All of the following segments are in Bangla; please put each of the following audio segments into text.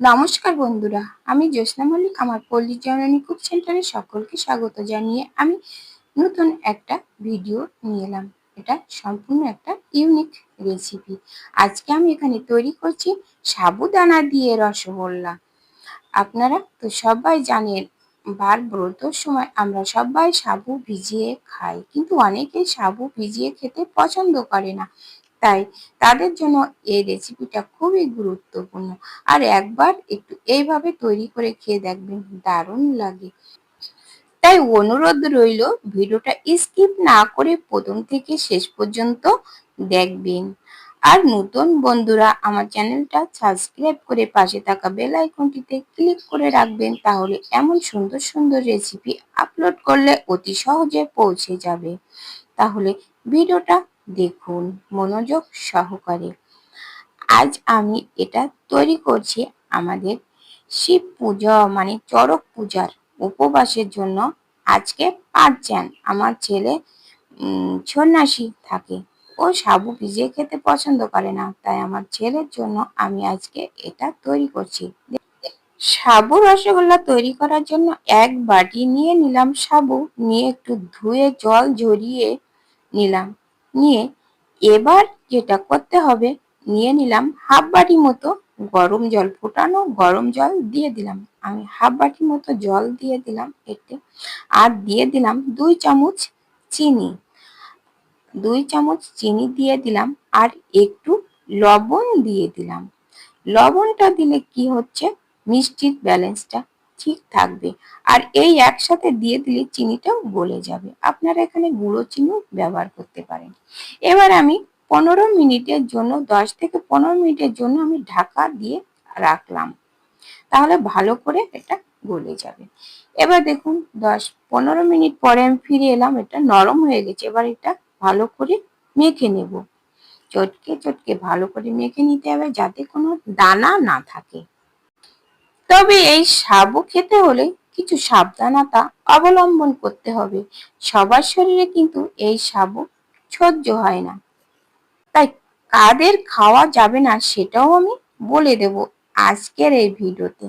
নমস্কার বন্ধুরা, আমি জ্যোৎস্না মল্লিক, আমার পল্লী জননী কুক সেন্টারে সকলকে স্বাগত জানিয়ে আমি নতুন একটা ভিডিও নিয়ে এলাম। এটা সম্পূর্ণ একটা ইউনিক রেসিপি আজকে আমি এখানে তৈরি করছি সাবুদানা দিয়ে রসগোল্লা। আপনারা তো সবাই জানেন, বার ব্রতর সময় আমরা সবাই সাবু ভিজিয়ে খাই, কিন্তু অনেকেই সাবু ভিজিয়ে খেতে পছন্দ করে না। তাই তাদের জন্য এই রেসিপিটা খুবই গুরুত্বপূর্ণ। আর একবার একটু এইভাবে তৈরি করে খেয়ে দেখবেন, দারুণ লাগে। তাই অনুরোধ রইল, ভিডিওটা স্কিপ না করে প্রথম থেকে শেষ পর্যন্ত দেখবেন। আর নতুন বন্ধুরা আমার চ্যানেলটা সাবস্ক্রাইব করে পাশে থাকা বেল আইকনটিতে ক্লিক করে রাখবেন, তাহলে এমন সুন্দর সুন্দর রেসিপি আপলোড করলে অতি সহজে পৌঁছে যাবে। তাহলে ভিডিওটা দেখুন মনোযোগ সহকারে। আজ আমি এটা তৈরি করছি আমাদের শিব পূজা মানে চড়ক পূজার উপবাসের জন্য। আজকে পারছেন আমার ছেলে সন্ন্যাসী থাকে। ও সাবু ভিজিয়ে খেতে পছন্দ করে না। তাই আমার ছেলের জন্য আমি আজকে এটা তৈরি করছি। সাবু রসগোল্লা তৈরি করার জন্য এক বাটি নিয়ে নিলাম সাবু। নিয়ে একটু ধুয়ে জল ঝরিয়ে নিলাম। নিয়ে এবার যেটা করতে হবে, নিয়ে নিলাম হাফ বাটি মতো গরম জল, ফোটানো গরম জল দিয়ে দিলাম। আমি হাফ বাটি মতো জল দিয়ে দিলাম এতে আর দিয়ে দিলাম দুই চামচ চিনি। দুই চামচ চিনি দিয়ে দিলাম আর একটু লবণ দিয়ে দিলাম। লবণটা দিলে কি হচ্ছে? মিষ্টির ব্যালেন্সটা ঠিক থাকবে। আর এই একসাথে দিয়ে দিলে চিনিটাও গলে যাবে। আপনারা এখানে গুঁড়ো চিনিও ব্যবহার করতে পারেন। এবার আমি পনেরো মিনিটের জন্য, দশ থেকে পনেরো মিনিটের জন্য আমি ঢাকা দিয়ে রাখলাম। তাহলে ভালো করে এটা গলে যাবে। এবার দেখুন, দশ পনেরো মিনিট পরে আমি ফিরে এলাম। এটা নরম হয়ে গেছে। এবার এটা ভালো করে মেখে নেব। চটকে চটকে ভালো করে মেখে নিতে হবে যাতে কোনো দানা না থাকে। তবে এই সাবু খেতে হলে কিছু সাবধানতা অবলম্বন করতে হবে। সবার শরীরে কিন্তু এই সাবু সহ্য হয় না। তাই কাদের খাওয়া যাবে না সেটাও আমি বলে দেব আজকের এই ভিডিওতে।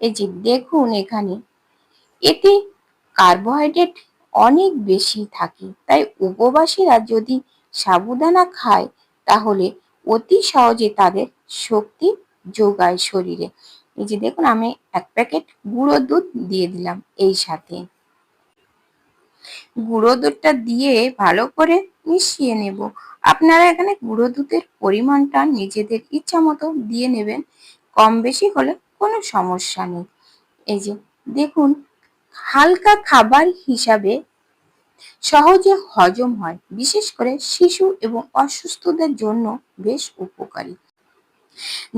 এই যে দেখুন এখানে, এতে কার্বোহাইড্রেট অনেক বেশি থাকে। তাই উপবাসীরা যদি সাবুদানা খায়, তাহলে অতি সহজে তাদের শক্তি যোগায় শরীরে। এই যে দেখুন, আমি এক প্যাকেট গুঁড়ো দুধ দিয়ে দিলাম এই সাথে। গুঁড়ো দুধটা দিয়ে ভালো করে মিশিয়ে নেব। আপনারা এখানে গুঁড়ো দুধের পরিমাণটা নিজেদের ইচ্ছা মতো দিয়ে নেবেন। কম বেশি হলে কোনো সমস্যা নেই। এই যে দেখুন, হালকা খাবার হিসাবে সহজে হজম হয়, বিশেষ করে শিশু এবং অসুস্থদের জন্য বেশ উপকারী।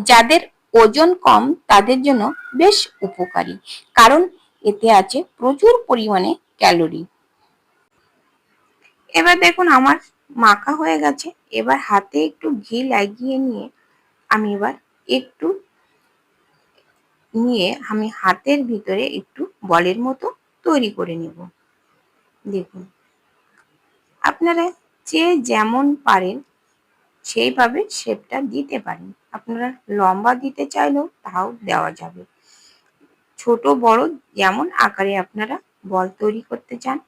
যাদের ওজন কম তাদের জন্য বেশ উপকারী, কারণ এতে আছে প্রচুর পরিমাণে ক্যালোরি। এবার দেখুন আমার মাখা হয়ে গেছে, এবার হাতে একটু ঘি লাগিয়ে নিয়ে আমি এবার একটু নিয়ে আমি হাতের ভিতরে একটু বলের মতো তৈরি করে নেব। দেখুন, আপনারা যে যেমন পারেন সেইভাবে শেপটা দিতে পারেন। আপনারা লম্বা দিতে চাইলেও তাও দেওয়া যাবে। ছোট বড় যেমন আকারে আপনারা বল তৈরি করতে চান,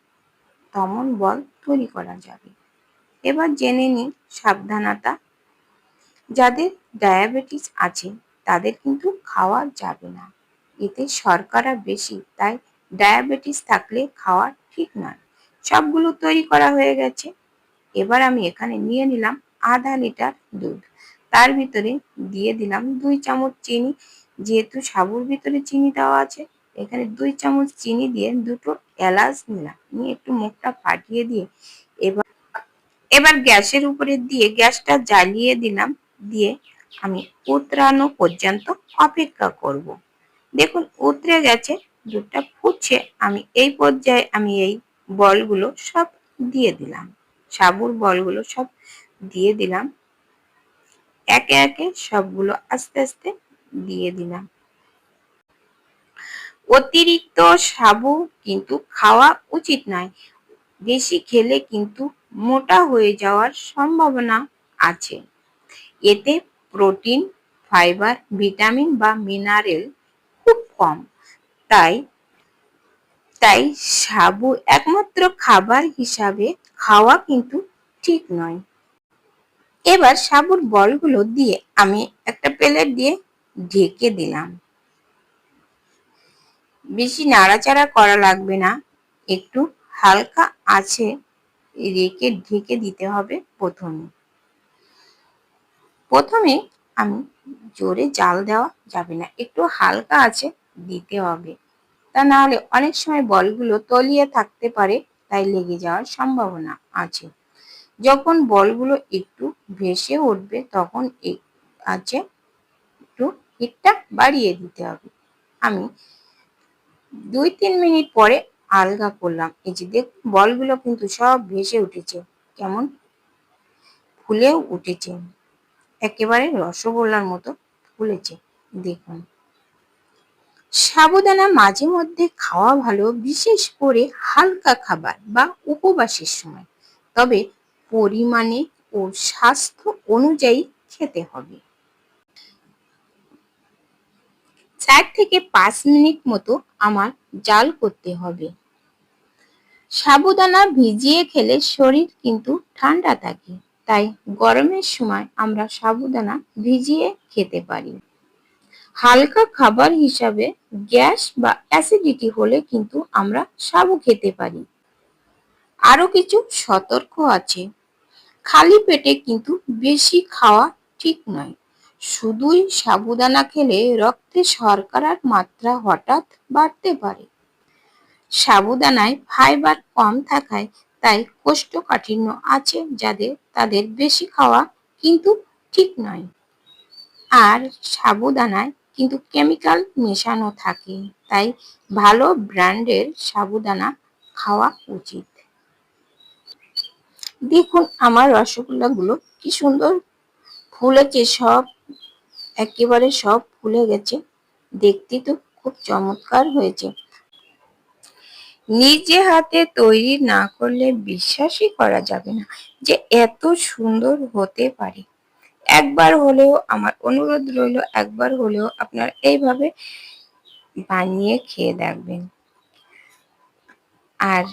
তেমন বল তৈরি করা যাবে। এবার জেনে নিন সাবধানতা। যাদের ডায়াবেটিস আছে, তাদের কিন্তু খাওয়া যাবে না। এতে শর্করা বেশি, তাই ডায়াবেটিস থাকলে খাওয়া ঠিক নয়। সবগুলো তৈরি করা হয়ে গেছে। এবার আমি এখানে নিয়ে নিলাম আধা লিটার দুধ। তার ভিতরে দিয়ে দিলাম দুই চামচ চিনি, যেহেতু সাবুর ভিতরে চিনি দেওয়া আছে, এখানে দুই চামচ চিনি দিয়ে দুটো এলাচ নিলাম। নিয়ে একটু মুখটা ফাটিয়ে দিয়ে এবার এবার গ্যাসের উপরে দিয়ে গ্যাসটা জ্বালিয়ে দিলাম, দিয়ে আমি উতরানো পর্যন্ত অপেক্ষা করব। দেখুন উতরে গেছে, দুধটা ফুটছে, আমি এই পর্যায়ে আমি এই বলগুলো সব দিয়ে দিলাম। সাবুর বলগুলো সব দিয়ে দিলাম। একে একে সবগুলো আস্তে আস্তে দিয়ে দিলাম। অতিরিক্ত সাবু কিন্তু খাওয়া উচিত নয়। বেশি খেলে কিন্তু মোটা হয়ে যাওয়ার সম্ভাবনা আছে। এতে প্রোটিন, ফাইবার, ভিটামিন বা মিনারেল খুব কম। তাই তাই সাবু একমাত্র খাবার হিসাবে খাওয়া কিন্তু ঠিক নয়। এবার সাবুর বলগুলো দিয়ে আমি একটা প্লেট দিয়ে ঢেকে দিলাম। বেশি নাড়াচাড়া করা লাগবে না, একটু হালকা আছে রেখে ঢেকে দিতে হবে প্রথমে। প্রথমে আমি জোরে জাল দেওয়া যাবে না, একটু হালকা আছে দিতে হবে। তা না হলে অনেক সময় বলগুলো তলিয়ে থাকতে পারে, তাই লেগে যাওয়ার সম্ভাবনা আছে। যখন বলগুলো একটু ভেসে উঠবে, তখন আছে একটু হিটটা বাড়িয়ে দিতে হবে। আমি দুই তিন মিনিট পরে আলগা করলাম। এই যে দেখ, বলগুলো কিন্তু সব ভেসে উঠেছে, কেমন? ফুলেও উঠেছে। একেবারে রসগোল্লার মতো ফুলেছে, দেখুন। সাবুদানা মাঝে মধ্যে খাওয়া ভালো, বিশেষ করে হালকা খাবার বা উপবাসের সময়। তবে পরিমাণে ও স্বাস্থ্য অনুযায়ী খেতে হবে। চার থেকে পাঁচ মিনিট মতো আমার জাল করতে হবে। সাবুদানা ভিজিয়ে খেলে শরীর কিন্তু ঠান্ডা থাকে, তাই গরমের সময় আমরা সাবুদানা ভিজিয়ে খেতে পারি। হালকা খাবার হিসাবে গ্যাস বা অ্যাসিডিটি হলে কিন্তু আমরা সাবু খেতে পারি। আরও কিছু সতর্ক আছে। খালি পেটে কিন্তু বেশি খাওয়া ঠিক নয়। শুধুই সাবুদানা খেলে রক্তে শর্করার মাত্রা হঠাৎ বাড়তে পারে। সাবুদানায় ফাইবার কম থাকায় তাই কোষ্ঠকাঠিন্য আছে যাদের তাদের বেশি খাওয়া কিন্তু ঠিক নয়। আর সাবুদানায় কিন্তু কেমিক্যাল মেশানো থাকে, তাই ভালো ব্র্যান্ডের সাবুদানা খাওয়া উচিত। দেখুন আমার রসগোল্লাগুলো কি সুন্দর ফুলেছে, সব একেবারে সব ফুলে গেছে। দেখতে তো খুব চমৎকার হয়েছে। নিজে হাতে তৈরি না করলে বিশ্বাসই করা যাবে না যে এত সুন্দর হতে পারে। একবার হলেও আমার অনুরোধ রইল, একবার হলেও আপনার এইভাবে বানিয়ে খেয়ে দেখবেন। আর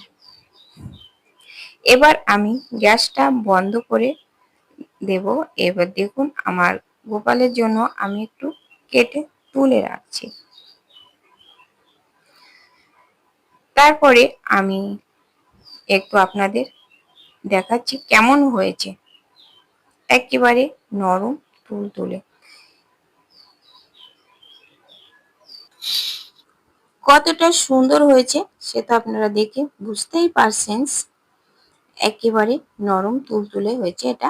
এবার আমি গ্যাসটা বন্ধ করে দেব। এবার দেখুন আমার গোপালের জন্য আমি একটু কেটে তুলে রাখছি। তারপরে আমি একটু আপনাদের দেখাচ্ছি কেমন হয়েছে। একেবারে নরম তুল তুলে। কতটা সুন্দর হয়েছে সেটা আপনারা দেখে বুঝতেই পারছেন। একেবারে নরম তুলতুলে হয়েছে এটা।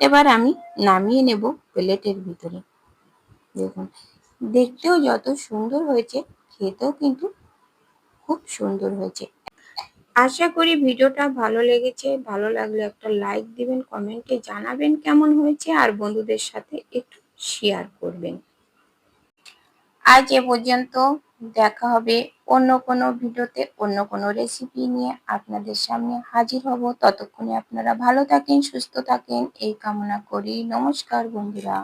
এবার আমি নামিয়ে নেব প্লেটের ভিতরে। দেখুন, দেখতেও যত সুন্দর হয়েছে, খেতেও কিন্তু খুব সুন্দর হয়েছে। আশা করি ভিডিওটা ভালো লেগেছে। ভালো লাগলে একটা লাইক দিবেন কমেন্টে জানাবেন কেমন হয়েছে, আর বন্ধুদের সাথে একটু শেয়ার করবেন। আজ এ পর্যন্ত দেখা হবে অন্য কোনো ভিডিওতে, অন্য কোনো রেসিপি নিয়ে আপনাদের সামনে হাজির হব। ততক্ষণে আপনারা ভালো থাকেন, সুস্থ থাকেন। এই কামনা করি। নমস্কার বন্ধুরা।